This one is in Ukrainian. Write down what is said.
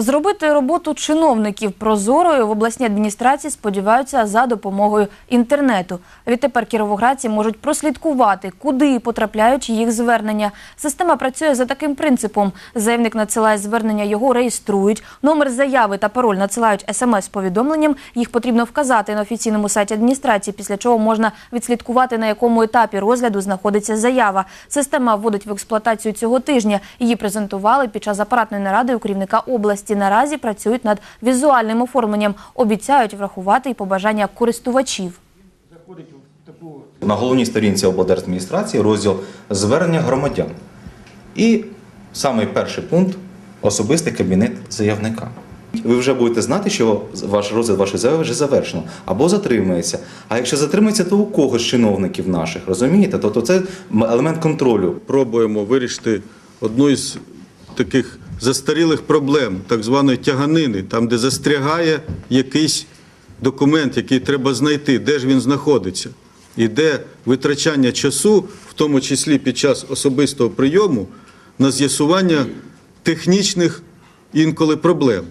Зробити роботу чиновників прозорою в обласній адміністрації сподіваються за допомогою інтернету. Відтепер кіровоградці можуть прослідкувати, куди потрапляють їх звернення. Система працює за таким принципом: заявник надсилає звернення, його реєструють. Номер заяви та пароль надсилають смс-повідомленням. Їх потрібно вказати на офіційному сайті адміністрації, після чого можна відслідкувати на якому етапі розгляду знаходиться заява. Система вводить в експлуатацію цього тижня. Її презентували під час апаратної наради у керівника області. Наразі працюють над візуальним оформленням. Обіцяють врахувати і побажання користувачів. На головній сторінці облдержадміністрації розділ звернення громадян. І самий перший пункт особистий кабінет заявника. Ви вже будете знати, що ваш розгляд вашої заяви вже завершено або затримується. А якщо затримується, то у кого з чиновників наших, розумієте? Тобто це елемент контролю. пробуємо вирішити одну із таких застарілих проблем, так званої тяганини, там, де застрягає якийсь документ, який треба знайти, де ж він знаходиться, і де витрачання часу, в тому числі під час особистого прийому, на з'ясування технічних інколи проблем.